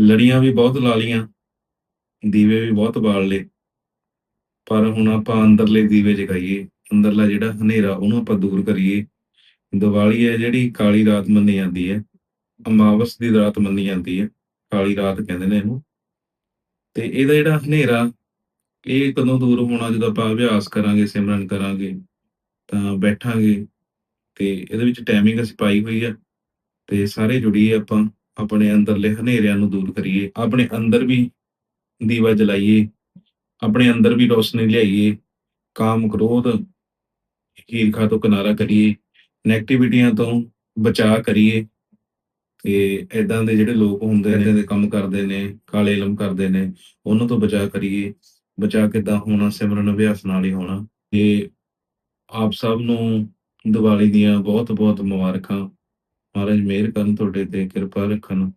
ਲੜੀਆਂ ਵੀ ਬਹੁਤ ਲਾ ਲੀਆਂ ਦੀਵੇ ਵੀ ਬਹੁਤ ਬਾਲ ਲਏ। ਪਰ ਹੁਣ ਆਪਾਂ ਅੰਦਰਲੇ ਦੀਵੇ ਜਗਾਈਏ, ਅੰਦਰਲਾ ਜਿਹੜਾ ਹਨੇਰਾ ਉਹਨੂੰ ਆਪਾਂ ਦੂਰ ਕਰੀਏ। ਦੀਵਾਲੀ ਹੈ ਜਿਹੜੀ ਕਾਲੀ ਰਾਤ ਮੰਨੀ ਜਾਂਦੀ ਹੈ, ਅਮਾਵਸ ਦੀ ਰਾਤ ਮੰਨੀ ਜਾਂਦੀ ਹੈ, ਕਾਲੀ ਰਾਤ ਕਹਿੰਦੇ ਨੇ ਇਹਨੂੰ। ਤੇ ਇਹਦਾ ਜਿਹੜਾ ਹਨੇਰਾ, ਇਹ ਕਦੋਂ ਦੂਰ ਹੋਣਾ, ਜਦੋਂ ਆਪਾਂ ਅਭਿਆਸ ਕਰਾਂਗੇ, ਸਿਮਰਨ ਕਰਾਂਗੇ, ਤਾਂ ਬੈਠਾਂਗੇ, ਤੇ ਇਹਦੇ ਵਿੱਚ ਟਾਈਮਿੰਗ ਅਸੀਂ ਪਾਈ ਹੋਈ ਆ ਤੇ ਸਾਰੇ ਜੁੜੀਏ ਆਪਾਂ। ਆਪਣੇ ਅੰਦਰਲੇ ਹਨੇਰਿਆਂ ਨੂੰ ਦੂਰ ਕਰੀਏ, ਆਪਣੇ ਅੰਦਰ ਵੀ ਦੀਵਾ ਜਲਾਈਏ, ਆਪਣੇ ਅੰਦਰ ਵੀ ਰੋਸ਼ਨੀ ਲਿਆਈਏ, ਕਾਮ ਕ੍ਰੋਧ, ਈਰਖਾ ਤੋਂ ਕਿਨਾਰਾ ਕਰੀਏ ਨੈਗੇਟਿਵਿਟੀਆਂ ਤੋਂ ਬਚਾਅ ਕਰੀਏ ਤੇ ਐਦਾਂ ਦੇ ਜਿਹੜੇ ਲੋਕ ਹੁੰਦੇ ਨੇ ਦੇ ਕੰਮ ਕਰਦੇ ਨੇ, ਕਾਲੇ ਇਲਮ ਕਰਦੇ ਨੇ, ਉਹਨਾਂ ਤੋਂ ਬਚਾਅ ਕਰੀਏ। ਬਚਾਅ ਕਿੱਦਾਂ ਹੋਣਾ, ਸਿਮਰਨ ਅਭਿਆਸ ਨਾਲ ਹੀ ਹੋਣਾ। ਤੇ ਆਪ ਸਭ ਨੂੰ ਦੀਵਾਲੀ ਦੀਆਂ ਬਹੁਤ ਬਹੁਤ ਮੁਬਾਰਕਾਂ। ਮਹਾਰਾਜ ਮਿਹਰ ਕਰਨ ਤੁਹਾਡੇ ਤੇ ਕਿਰਪਾ ਰੱਖਣ।